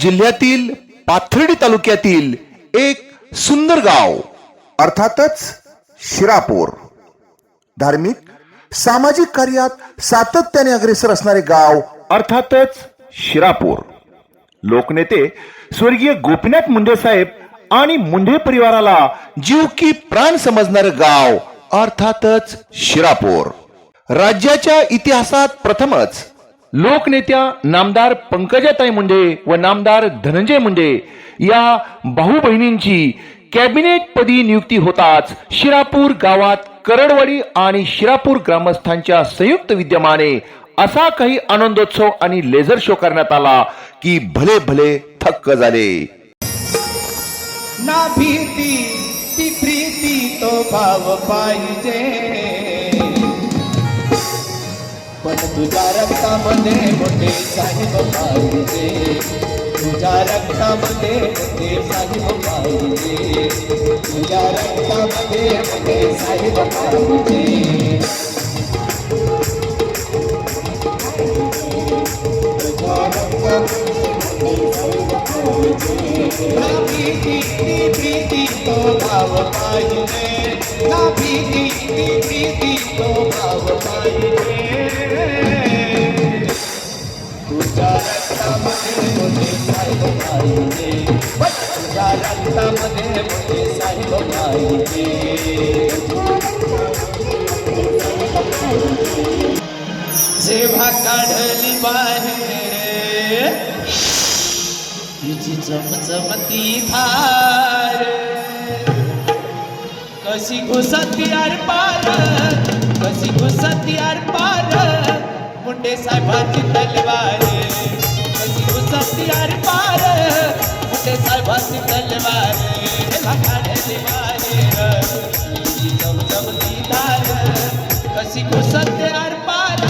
जिल्ह्यातील पाथर्डी तालुक्यातील एक सुंदर गाव. अर्थातच शिरापूर. धार्मिक सामाजिक कार्यात सातत्याने अग्रेसर असणारे गाव अर्थातच शिरापूर. लोकनेते स्वर्गीय गोपीनाथ मुंडे साहेब आणि मुंडे परिवाराला जीव की प्राण समजणारे गाव अर्थातच शिरापूर. राज्याच्या इतिहासात प्रथमच लोकनेत्या नामदार पंकजाताई मुंडे व नामदार धनंजय मुंडे या भाऊ बहिणींची कॅबिनेट पदी नियुक्ती होताच शिरापूर गावात करडवाडी आणि शिरापूर ग्रामस्थांच्या संयुक्त विद्यमाने असा काही आनंदोत्सव आणि लेझर शो करण्यात आला की भले भले थक्क झाले. ना भीती ती प्रीती तो भाव पाहिजे. पण तुझ्या रक्तामध्ये मोठे साहेब पाहिजे तुझ्या रक्तामध्ये मोठे साहेब पाहिजे तुझ्या रक्तामध्ये मोठे साहेब पाहिजे तुझ्या ना भीती ती प्रीती तो भाव पाहिजे ना भीती ती प्रीती तो भाव पाहिजे तुझ्या रक्तामध्ये मोठे साहेब पाहिजे तुझ्या रक्तामध्ये मोठे साहेब पाहिजे जेव्हा काढली बाहेर तिची चमचमती धार। कशी घुसती आर पार कशी घुसती आर पार मुंडे साहेबाची तलवार. कशी घुसती आर पार मुंडे साहेबाची तलवार. कशी घुसते आर पार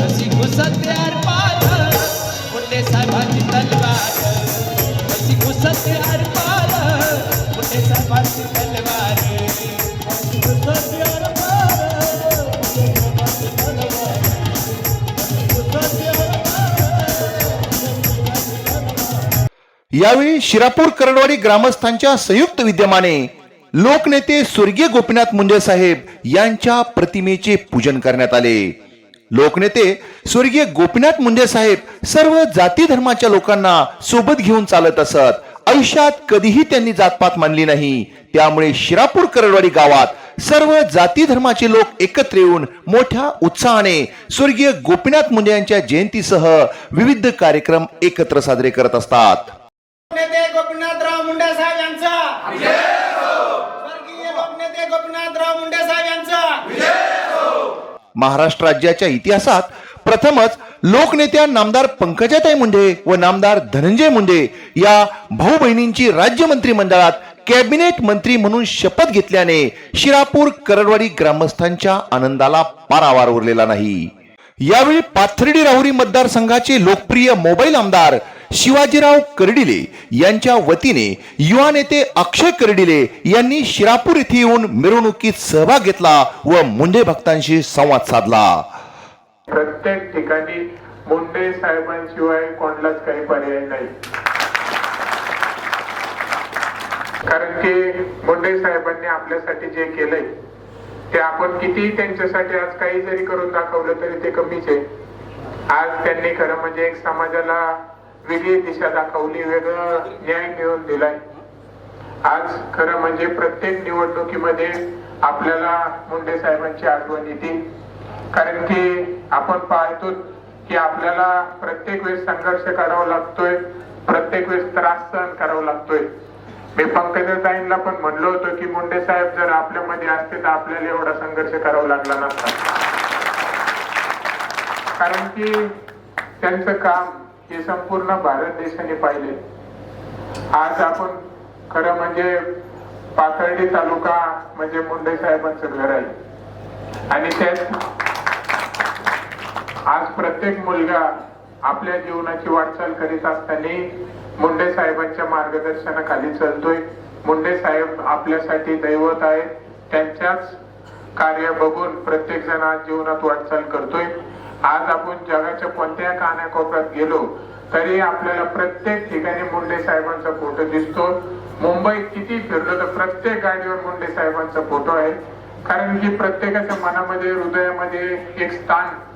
कशी घुसते आर पार मुंडे साहेबाची तलवार. कशी घुसते आर पार. यावेळी शिरापूर करडवाडी ग्रामस्थांच्या संयुक्त विद्यमाने लोकनेते स्वर्गीय गोपीनाथ मुंडे साहेब यांच्या प्रतिमेचे पूजन करण्यात आले. लोकनेते स्वर्गीय गोपीनाथ मुंडे साहेब सर्व जाती धर्माच्या लोकांना सोबत घेऊन चालत असत. आयुष्यात कधीही त्यांनी जातपात मानली नाही. त्यामुळे शिरापूर करडवाडी गावात सर्व जाती धर्माचे लोक एकत्र येऊन मोठ्या उत्साहाने स्वर्गीय गोपीनाथ मुंडे यांच्या जयंतीसह विविध कार्यक्रम एकत्र साजरे करत असतात. नेते गोपीनाथराव मुंडे साहेब यांचा. स्वर्गीय लोकनेते गोपीनाथराव मुंडे साहेब यांचा. महाराष्ट्र राज्याच्या इतिहासात प्रथमच लोकनेत्या नामदार पंकजाताई मुंडे व नामदार धनंजय मुंडे या भाऊ बहिणींची राज्य मंत्रिमंडळात कॅबिनेट मंत्री म्हणून शपथ घेतल्याने शिरापूर करडवाडी ग्रामस्थांच्या आनंदाला पारावार उरलेला नाही. यावेळी पाथर्डी राहुरी मतदारसंघाचे लोकप्रिय मोबाईल आमदार शिवाजीराव कर्डिले यांच्या वतीने युवा नेते अक्षय कर्डिले यांनी शिरापूर येथे येऊन मिरवणुकीत सहभाग घेतला व मुंडे भक्तांशी संवाद साधला. प्रत्येक ठिकाणी मुंडे साहेबांशिवाय कोणालाच काही पर्याय नाही. कारण की मुंडे साहेबांनी आपल्यासाठी जे केलंय ते आपण किती त्यांच्यासाठी आज काही जरी करून दाखवलं तरी ते कमीच आहे. आज त्यांनी खरं म्हणजे एक समाजाला वेगळी दिशा दाखवली वेगळं न्याय मिळवून दिलाय. आज खरं म्हणजे प्रत्येक निवडणुकीमध्ये आपल्याला मुंडे साहेबांची आठवण येते. कारण की आपण पाहतो की आपल्याला प्रत्येक वेळेस संघर्ष करावा लागतोय प्रत्येक वेळेस त्रास सहन करावा लागतोय. मी पंकजाताईंना पण म्हणलो होतो की मुंडे साहेब जर आपल्यामध्ये असते तर आपल्याला एवढा संघर्ष करावा लागला नसता. कारण की त्यांचं काम हे संपूर्ण भारत देशाने पाहिले. आज आपण खरं म्हणजे पाथर्डी तालुका म्हणजे मुंडे साहेबांचं घर आहे. आणि त्यात आज प्रत्येक मुलगा आपल्या जीवनाची वाटचाल करीत असताना मुंडे साहेबांच्या मार्गदर्शनाखाली चलतोय. मुंडे साहेब आपल्यासाठी दैवत आहे त्यांच्याच कार्य बघून प्रत्येक जण आज जीवनात वाटचाल करतोय. आज आपण जगाच्या कोणत्या कानाकोपऱ्यात गेलो तरी आपल्याला प्रत्येक ठिकाणी मुंडे साहेबांचा फोटो दिसतो मुंबईत किती फिरलो तर प्रत्येक गाडीवर मुंडे साहेबांचा फोटो आहे. कारण की प्रत्येकाच्या मनामध्ये हृदयामध्ये एक स्थान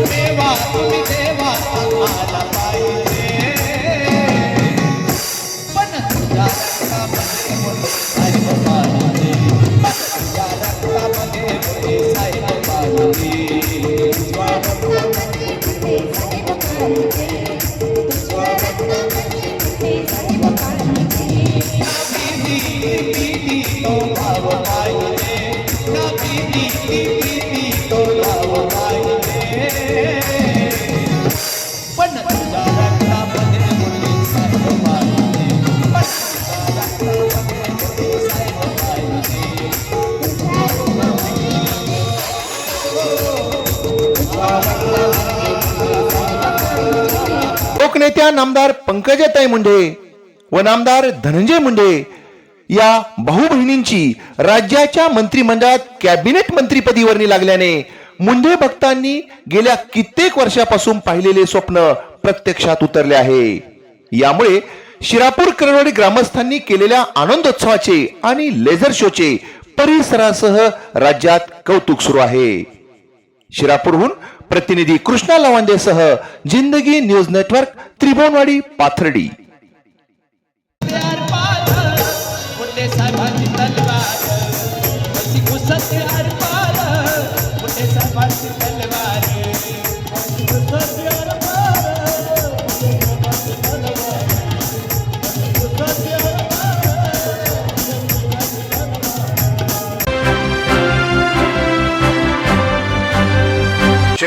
देवा तुम्ही देवा आम्हाला पाहिजे. पण तुझ्या रक्तामध्ये बोले साहेब पाहिजे तुझ्या रक्तामध्ये बोले साहेब पाहिजे लोकनेत्या नामदार पंकजाताई मुंडे व नामदार धनंजय मुंडे या भाऊ बहिणींची राज्याच्या मंत्रिमंडळात कॅबिनेट मंत्रीपदी वर्णी लागल्याने मुंडे भक्तांनी गेल्या कित्येक वर्षापासून पाहिलेले स्वप्न प्रत्यक्षात उतरले आहे. यामुळे शिरापूर करवडी ग्रामस्थांनी केलेल्या आनंदोत्सवाचे आणि लेझर शोचे परिसरासह राज्यात कौतुक सुरू आहे. शिरापूरहून प्रतिनिधी कृष्णा लवांदेसह जिंदगी न्यूज नेटवर्क त्रिभुवनवाडी पाथर्डी.